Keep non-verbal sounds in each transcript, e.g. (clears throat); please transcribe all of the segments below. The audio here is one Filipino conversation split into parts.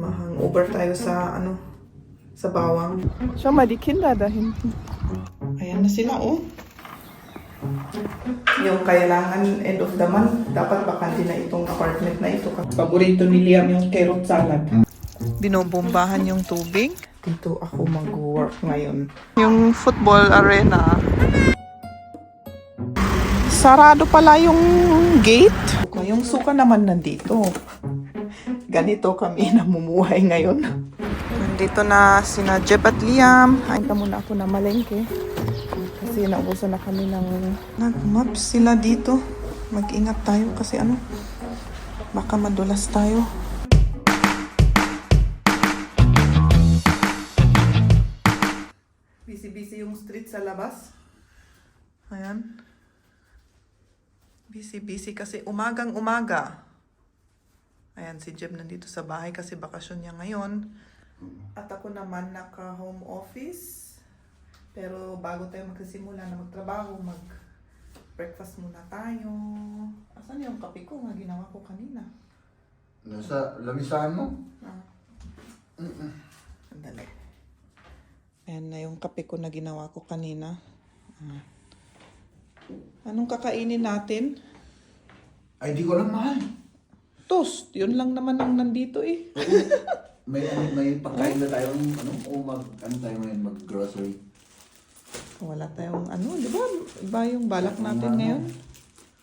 Mahang-over tayo sa ano, sa bawang. Schau mal, die Kinder da hinten. Ayan na sila, oh. Yung kailangan end of the month, dapat bakante na itong apartment na ito. Paborito ni Liam yung carrot salad. Binobombahan yung tubig. Dito ako mag-work ngayon. Yung football arena. Sarado pala yung gate. Yung suka naman nandito. Ganito kami (laughs) namumuhay ngayon. Nandito na sina Jeb at Liam. Kain ka muna ako na malengke. Kasi naubusan na kami ng... Nag-maps sila dito. Mag-ingat tayo kasi ano, baka madulas tayo. Busy-busy yung street sa labas. Ayan. Busy-busy kasi umagang umaga. Ayan, si Jeb nandito sa bahay kasi bakasyon niya ngayon. At ako naman naka-home office. Pero bago tayo magsisimula na magtrabaho, mag breakfast muna tayo. Asan yung kape ko nga ginawa ko kanina? Nasa lamisan mo? Ah. Sandali. Ayan na yung kape ko na ginawa ko kanina. Ah. Anong kakainin natin? Ay, di ko lang mahal. Toast. Yun lang naman ang nandito eh. May, may pagkain na tayong, ano, o mag, ano tayo ngayon, mag-grocery. Wala tayong ano, di ba? Iba yung balak natin Ano? ngayon.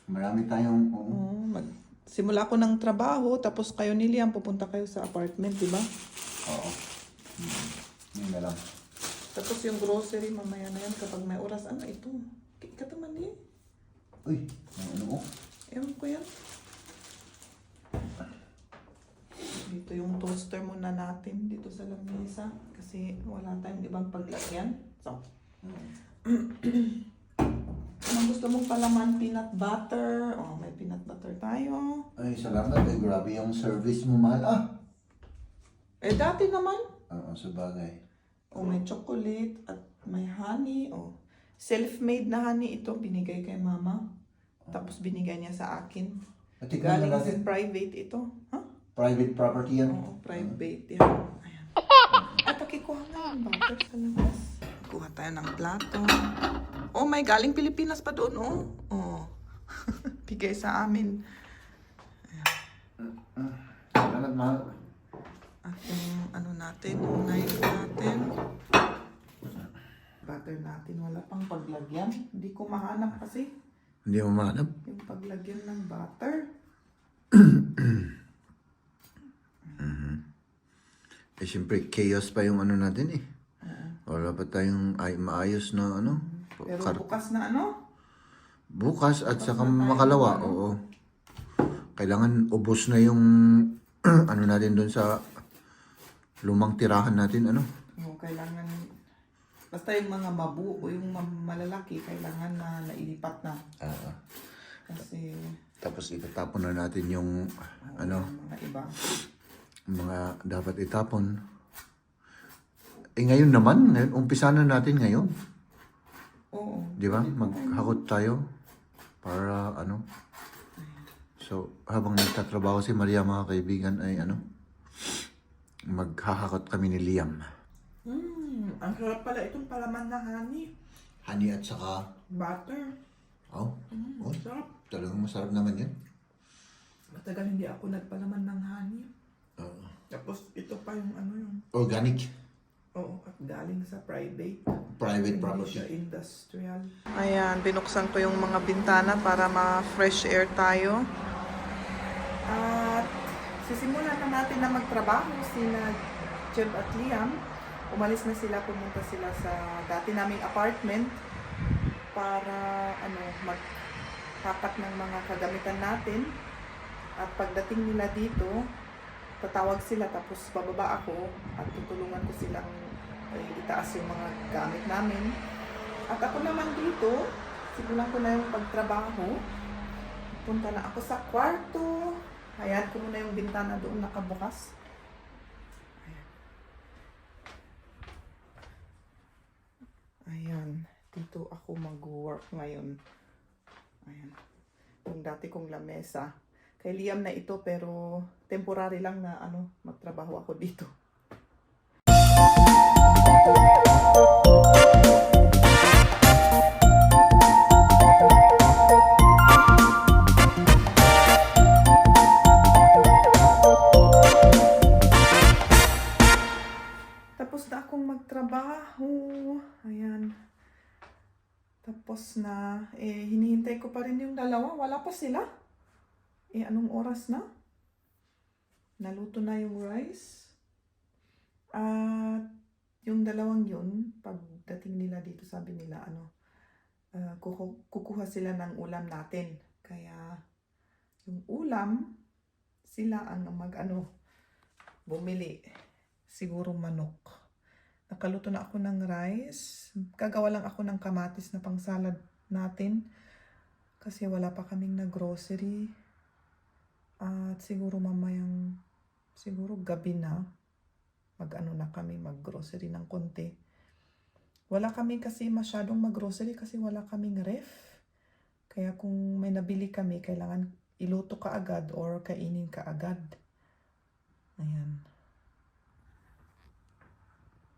Marami tayong, oo. Oo, mag simula ko ng trabaho, tapos kayo ni Liam, pupunta kayo sa apartment, di ba? Oo. Hmm. Yun na lang. Tapos yung grocery, mamaya na yan kapag may oras. Ano ito? Kataman eh. Uy, ano, oh. Ewan ko yan. Dito yung toaster muna natin dito sa lamesa kasi wala tayong ibang paglagyan. So, (clears throat) Anong gusto mong palaman? Peanut butter? Oh, may peanut butter tayo. Ay, salamat. Ay, grabe yung service mo, mahal. Ah! Eh, dati naman. Oo, sa bagay. Oh, may chocolate at may honey. Oh, self-made na honey ito. Binigay kay mama. Tapos binigay niya sa akin. At ikaw Galing na private ito. Ha? Private property yan. Oo, private yan. Ayan. Ay, pakikuha nga yung butter sa labas. Kuha tayo ng plato. Oh, may galing Pilipinas pa doon, oh. Oh. (laughs) Bigay sa amin. Salamat, mahal. At yung ano natin, yung knife natin. Butter natin, wala pang paglagyan. Hindi ko mahanap kasi Hindi mo mahanap. yung paglagyan ng butter. (clears throat) Eh, siyempre, chaos pa yung ano natin eh. Wala pa tayong ay, maayos na ano. Pero Kar- bukas na ano, Bukas at saka makalawa, oo. Kailangan ubos na yung (clears throat) ano natin doon sa lumang tirahan natin, ano. yung kailangan, basta yung mga mabu o yung ma- malalaki, kailangan na nailipat na. Kasi, tapos itatapon na natin yung ano, mga iba. Mga dapat itapon. Eh ngayon naman, ngayon, umpisa na natin ngayon. Oo. Di ba? Maghakot tayo para ano. So, habang nagtatrabaho si Maria mga kaibigan ay ano, maghahakot kami ni Liam. Hmm, ang sarap pala itong palaman na honey. Honey at saka, Butter. oh, oh Sarap. talagang masarap naman yan. Matagal hindi ako nagpalaman ng honey. Tapos ito pa yung ano yung, organic, oo, at galing sa private. private Hindi property. siya industrial. Ayan, binuksan ko yung mga bintana para ma-fresh air tayo. At sisimulan na natin na magtrabaho sila Jeb at Liam. Umalis na sila, pumunta sila sa dati naming apartment para ano magpapak ng mga kagamitan natin. At pagdating nila dito, tatawag sila tapos bababa ako at tutulungan ko silang ay, itaas yung mga gamit namin. At ako naman dito, simulan ko na yung pagtrabaho. Punta na ako sa kwarto. Ayan ko muna yung bintana doon nakabukas. Ayan. Ayan. Dito ako mag-work ngayon. Ayan. Yung dati kong lamesa. Kay Liam na ito pero temporary lang na ano magtrabaho ako dito. Tapos na akong magtrabaho. Ayan. Tapos na, eh, hinihintay ko pa rin yung dalawa. Wala pa sila. Eh, anong oras na? Naluto na yung rice. At yung dalawang yun, pagdating nila dito, sabi nila, ano, kuku- kukuha sila ng ulam natin. Kaya, yung ulam, sila ang mag, ano, bumili. Siguro manok. Nakaluto na ako ng rice. Gagawa lang ako ng kamatis na pang salad natin. Kasi wala pa kaming na grocery. At siguro mamayang, siguro gabi na, mag-ano na kami, mag-grocery ng konti. Wala kami kasi masyadong mag-grocery kasi wala kaming ref. Kaya kung may nabili kami, kailangan iluto ka agad or kainin ka agad. Ayan.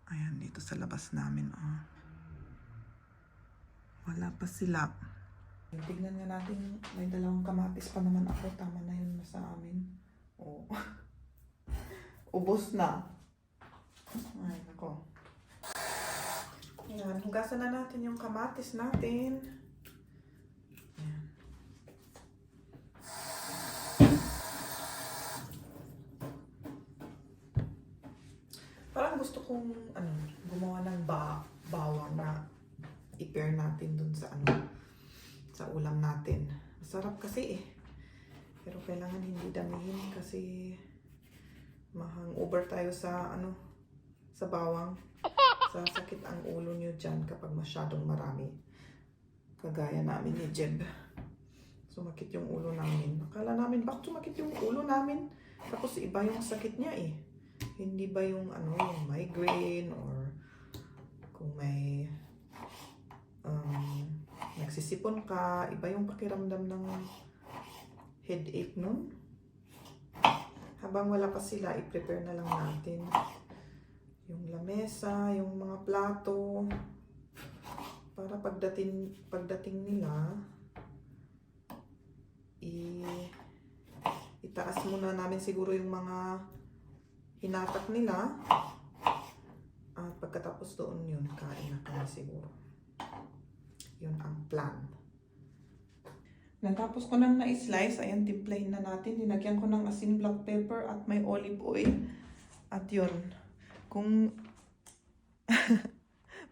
Ayan, dito sa labas namin, oh. Wala pa sila. Tignan nga natin, may dalawang kamatis pa naman ako. Tama na yun sa amin. Oh. (laughs) Ubos na. Ay, nako. Ayan, hugasan na natin yung kamatis natin. Parang gusto kong ano, gumawa ng ba bawang na i-pair natin dun sa ano sa ulam natin. Masarap kasi eh. Pero kailangan hindi damihin kasi mahang over tayo sa ano sa bawang. Sasakit ang ulo nyo dyan kapag masyadong marami. Kagaya namin ni Jeb. Sumakit yung ulo namin. Akala namin, bakit sumakit yung ulo namin? Tapos iba yung sakit niya eh. Hindi ba yung ano, yung migraine or kung may um, nagsisipon ka, iba yung pakiramdam ng headache nun. Habang wala pa sila, i-prepare na lang natin. Yung lamesa, yung mga plato. Para pagdating pagdating nila i itaas muna namin siguro yung mga hinatak nila. At pagkatapos doon yun kain na kami siguro yun ang plan Natapos ko nang na-slice, ayan, timplahin na natin. Dinagyan ko ng asin black pepper at may olive oil. At yun, kung (laughs)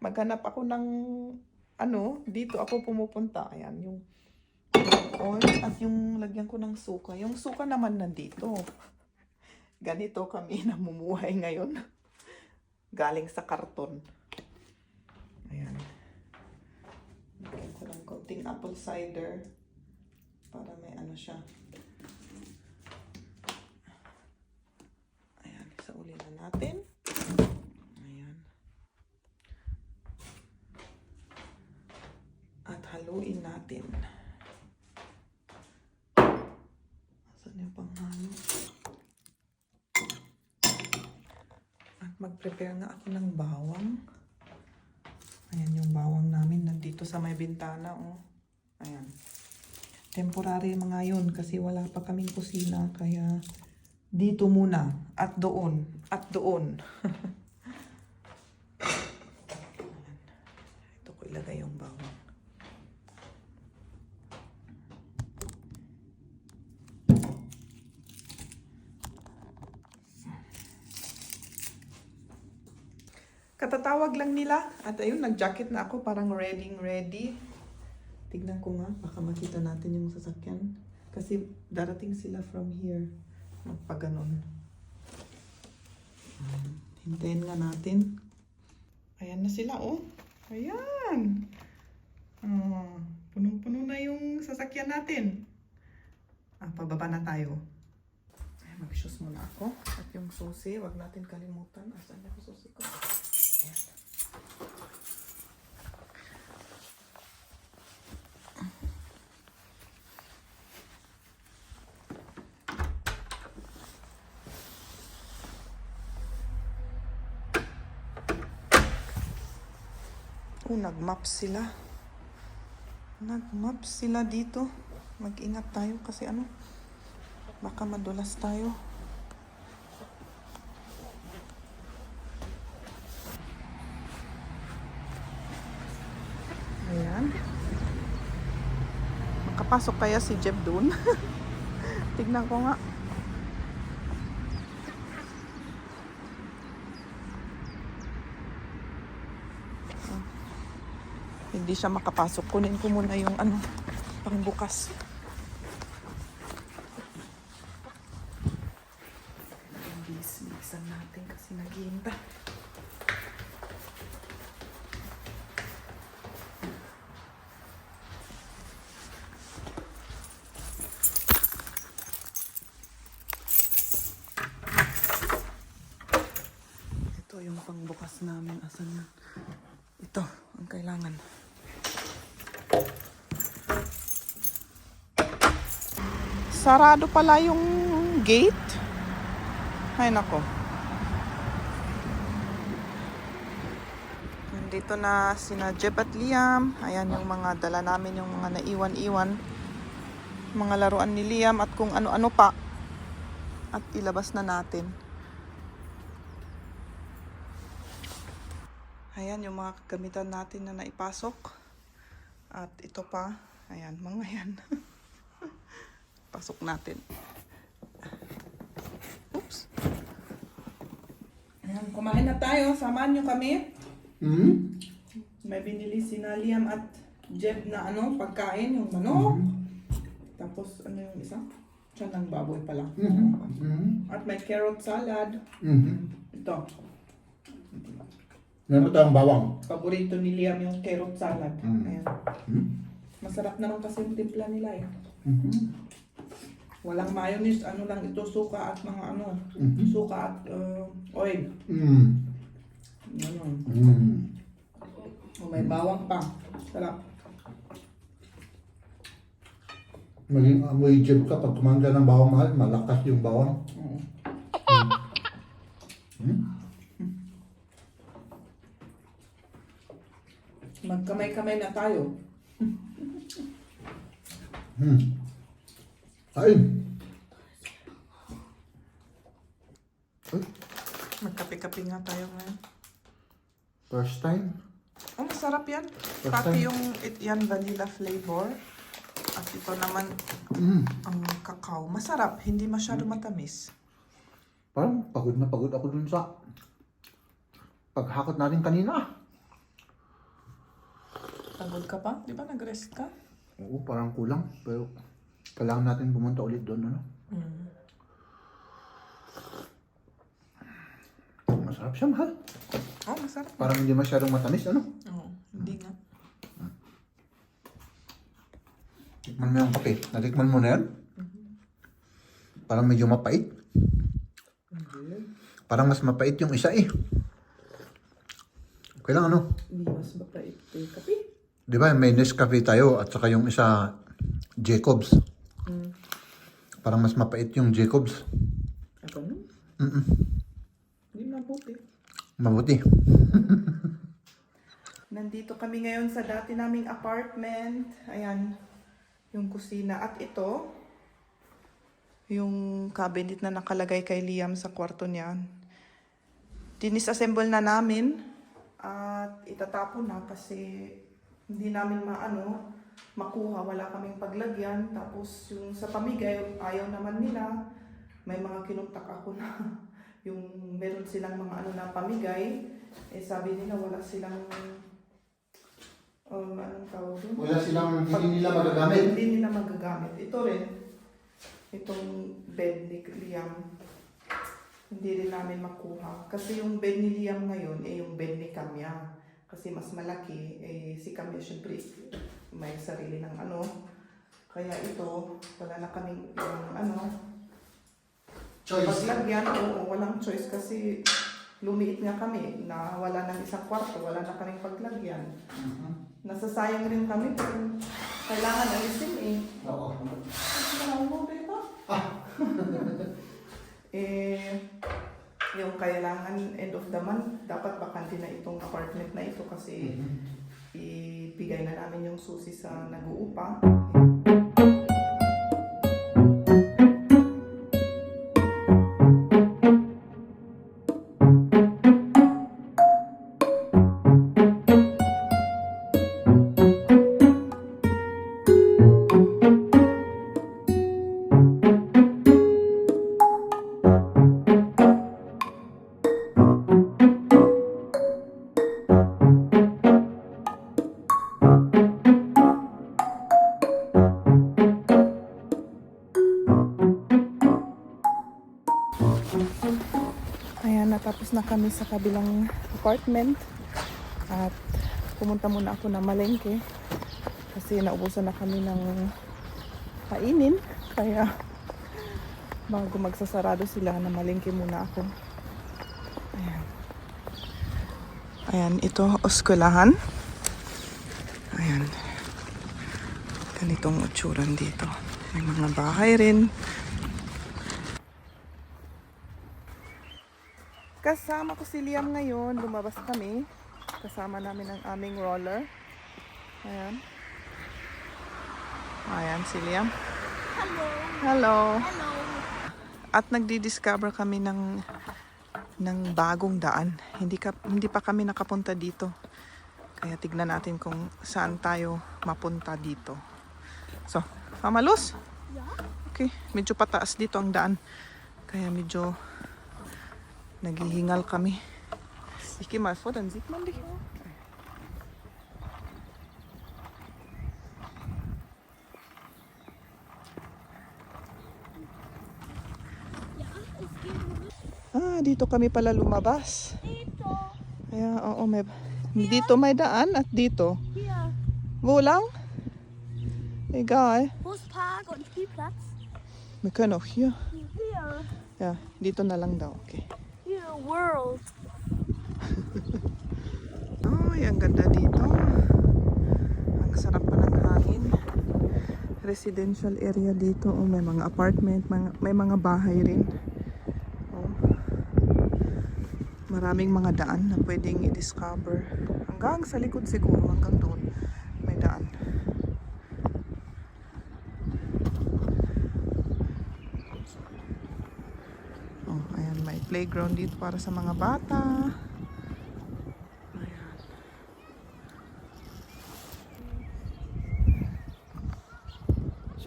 maghanap ako ng ano, dito ako pumupunta. Ayan, yung oil at yung lagyan ko ng suka. Yung suka naman nandito. Ganito kami (laughs) namumuhay ngayon. Galing sa karton. Ayan. Lagyan ko ng konting apple cider para may ano siya. Ayan, isauli na natin. Ayan. At haluin natin. Asan yung panghalo? At mag-prepare nga ako ng bawang. Nandito sa may bintana, oh. Ayan. Temporary mga yun kasi wala pa kaming kusina. Kaya dito muna. At doon. At doon. (laughs) Ito ko ilagay yung bawang. Katatawag lang nila. At ayun, nag-jacket na ako. Parang ready, ready. Tignan ko nga. Baka makita natin yung sasakyan. Kasi darating sila from here. Magpaganon. Um, hintayin nga natin. Ayan na sila, oh. Ayan. Oh, punong-puno na yung sasakyan natin. Ah, pababa na tayo. Ay, mag-shoes muna ako. At yung susi, wag natin kalimutan. Asan na yung susi ko? Ayan. Oh, nagmap sila. Nagmap sila dito. Mag-ingat tayo kasi ano, baka madulas tayo. Makapasok kaya si Jeb doon? (laughs) Tignan ko nga. Hindi siya makapasok. Kunin ko muna yung ano, pangbukas. Bis-bisan natin kasi naghihintay. Ito yung pangbukas namin. Asan yun? Ito, ang kailangan. Sarado pala yung gate. Ay, nako. Nandito na sina Jeb at Liam. Ayan yung mga dala namin, yung mga naiwan-iwan. Mga laruan ni Liam at kung ano-ano pa. At ilabas na natin. Ayan yung mga kagamitan natin na naipasok. At ito pa. Ayan, mga yan. (laughs) Pasok natin. Oops. Ayan, kumain na tayo. Samahan nyo kami. Hmm? May binili si na Liam at Jeb na ano, pagkain, yung manok. Tapos ano yung isa? Tiyan ng baboy pala. Mhm. Mhm. At may carrot salad. Mhm. Ito, Meron tayong bawang. paborito ni Liam yung carrot salad. Mm. Ayan. Hmm? Masarap naman kasi yung timpla nila eh. Mhm. Walang mayonnaise, ano lang ito, suka at mga ano, Mhm. suka at uh, oil. Mm. Ganun. Mm. O may bawang pa. Sarap. Maging amoy jib ka pag kumain ka ng bawang mahal, malakas yung bawang. Oo. Hmm? Magkamay-kamay na tayo. Hmm. Kain. Ay, Magkape-kape nga tayo ngayon. first time. Oh, masarap yan. First Pati time. yung it, yan vanilla flavor. At ito naman Mm. ang kakao. Masarap. Hindi masyado matamis. Parang pagod na pagod ako dun sa paghakot natin kanina. Pagod ka pa? Di ba nag-rest ka? Oo, parang kulang. Pero kailangan natin pumunta ulit doon. Ano? Mm. Masarap siya, mahal. Oh, masarap. Parang hindi masyadong matamis, ano? Oo, hindi nga. Tikman mo yung kape. Natikman mo na yan? Parang medyo mapait. Parang mas mapait yung isa eh. Okay lang ano? Hindi mas mapait yung kape. Di ba may Nescafe tayo at saka yung isa Jacobs. Mm. Parang mas mapait yung Jacobs. Ako no? Mm-mm. Hindi mabuti. Mabuti. (laughs) Nandito kami ngayon sa dati naming apartment. Ayan, yung kusina. At ito, yung cabinet na nakalagay kay Liam sa kwarto niya. Dinisassemble na namin at itatapon na kasi hindi namin maano makuha, wala kaming paglagyan. Tapos yung sa pamigay, ayaw naman nila. May mga kinuntak ako na (laughs) yung meron silang mga ano na pamigay. Eh sabi nila wala silang um, anong tawag doon? Wala silang Pag- hindi nila magagamit. Hindi nila magagamit. Ito rin, itong bed ni Liam, hindi rin namin makuha. Kasi yung bed ni Liam ngayon, eh yung bed ni Kamya. Kasi mas malaki, eh si Kamya syempre may sarili ng ano. Kaya ito, wala na kaming yung ano, Choice. paglagyan. Oo, walang choice kasi lumiit nga kami na wala ng isang kwarto, wala na kaming paglagyan. Nasasayang rin kami pero kailangan alisin eh. Oo. Ano mo ba (laughs) eh, yung kailangan end of the month, dapat bakante na itong apartment na ito kasi ibigay na namin yung susi sa nag-uupa. Kami sa kabilang apartment. At pumunta muna ako na malengke. Kasi naubusan na kami ng kainin. Kaya bago magsasarado sila na malengke muna ako. Ayan. Ayan, ito, oskwelahan. Ayan. Ganitong utsuran dito. May mga bahay rin. Kasama ko si Liam ngayon. Lumabas kami. Kasama namin ang aming roller. Ayan. Ayan si Liam. Hello. Hello. Hello. At nagdi-discover kami ng ng bagong daan. Hindi ka hindi pa kami nakapunta dito. Kaya tignan natin kung saan tayo mapunta dito. So, Mama Luz? Yeah? Okay, medyo pataas dito ang daan. Kaya medyo naghihingal kami. Ich geh mal vor, dann sieht man dich. Ah, dito kami pala lumabas. dito. Kaya, oo, may, dito may daan at dito. Hier. Wo lang? Egal. Buspark und Spielplatz. Wir können auch hier. Hier. Ja, dito na lang daw. Okay. World. (laughs) Ay, ang ganda dito. Ang sarap pa ng hangin. Residential area dito. Oh, may mga apartment, mga, may mga bahay rin. Oh. Maraming mga daan na pwedeng i-discover. Hanggang sa likod siguro, hanggang doon. May daan. Oh, ayan, may playground dito para sa mga bata.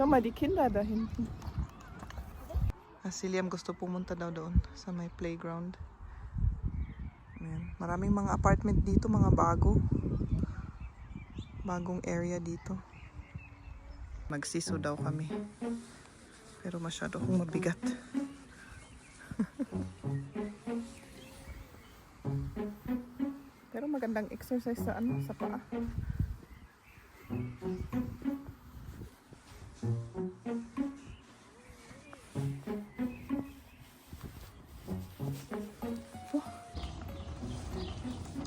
Schau mal, die Kinder da hinten. Ah, si Liam gusto pumunta daw doon sa may playground. Ayan. Maraming mga apartment dito, mga bago. Bagong area dito. Magsiso daw kami. Pero masyado akong mabigat. Magandang exercise sa ano, sa paa.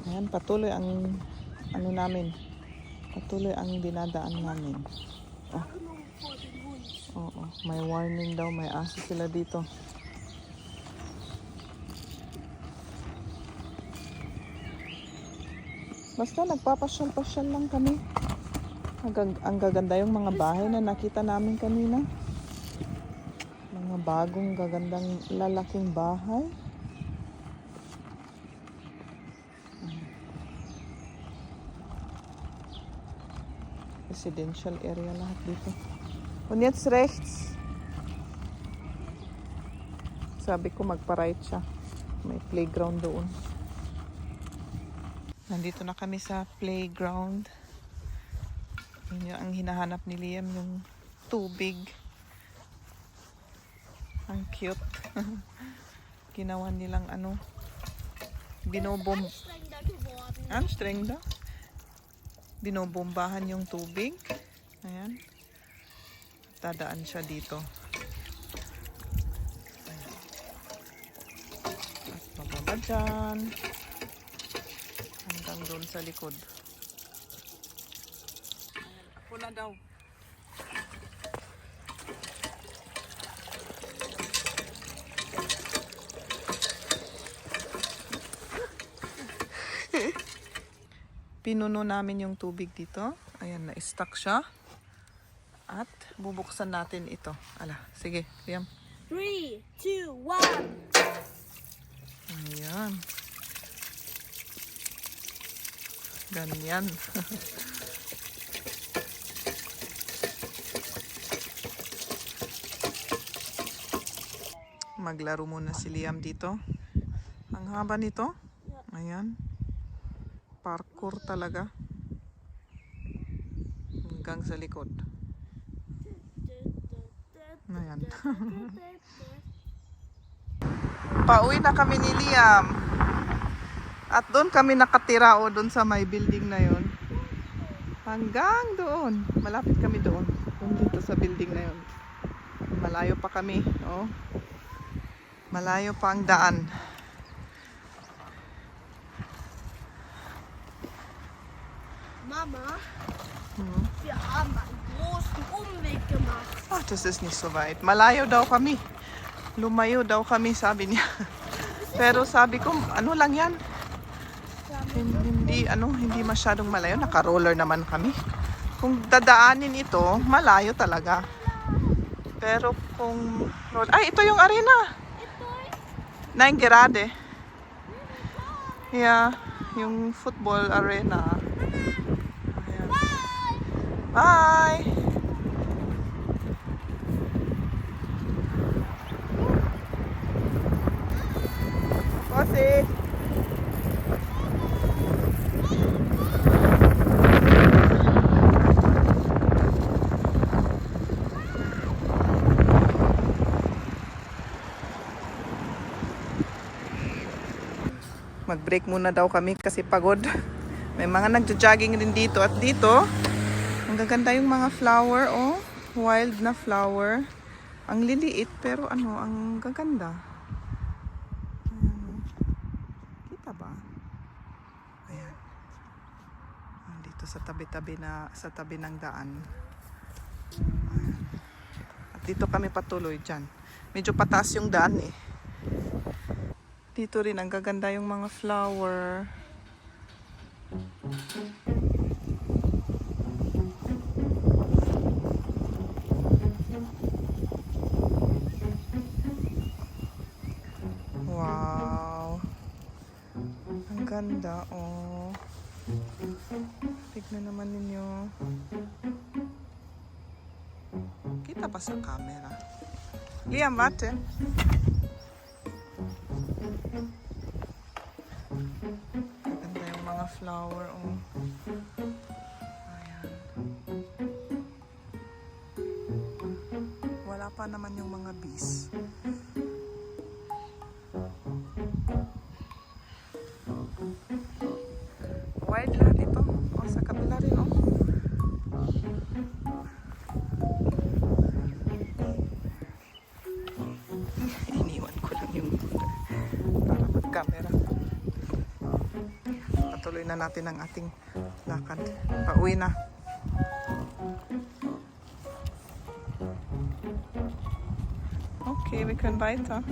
Ayan, patuloy ang ano namin. Patuloy ang dinadaan namin. Oh. Oo, may warning daw, may aso sila dito. Basta nagpapasyal-pasyal lang kami. Ang, ang gaganda yung mga bahay na nakita namin kanina. Mga bagong gagandang lalaking bahay. Residential area lahat dito. Und jetzt rechts. Sabi ko magpa-right siya. May playground doon. Nandito na kami sa playground. Yun yung ang hinahanap ni Liam, yung tubig. Ang cute. (laughs) Ginawa nilang ano, binobom, Anstrengender geworden. anstrengend Binobombahan yung tubig. Ayan. Dadaan siya dito. At bababa dyan. Hanggang doon sa likod. Pula daw. pinuno namin yung tubig dito. Ayan, na-stuck siya. At bubuksan natin ito. Ala, sige, Liam. Three, two, one. Ayan. Ganyan. (laughs) Maglaro muna si Liam dito. Ang haba nito. Ayan. Parkour talaga. Hanggang sa likod. Ayan. (laughs) Pauwi na kami ni Liam. At doon kami nakatira o doon sa may building na yon. Hanggang doon. Malapit kami doon. Doon dito sa building na yon. Malayo pa kami. Oh. Malayo pa ang daan. Mama, Hmm. wir haben einen großen Umweg gemacht. Ah, das ist nicht so weit. Malayo daw kami. Lumayo daw kami, sabi niya. (laughs) Pero sabi ko, ano lang yan? Hin- Hindi, ano, hindi masyadong malayo. Naka-roller naman kami. Kung dadaanin ito, malayo talaga. Pero kung... Ay, ito yung arena. Nine Gerade. Yeah, yung football arena. Ayan. Bye! Kasi... Mag-break muna daw kami kasi pagod. (laughs) May mga nagja-jogging rin dito at dito, ang gaganda yung mga flower, oh. Wild na flower. Ang liliit pero ano, ang gaganda. Ayan. Kita ba? Ayan. Ah, Dito sa tabi-tabi na sa tabi ng daan. At dito kami patuloy dyan. Medyo pataas yung daan eh. Dito rin ang gaganda yung mga flower. Wow. Ang ganda, oh. Tignan naman ninyo. Kita pa sa camera. Liam, warte. Flower, oh. Ayan. Wala pa naman yung mga bees. Na natin ang ating lakad. Pauwi na. Okay, we können weiter.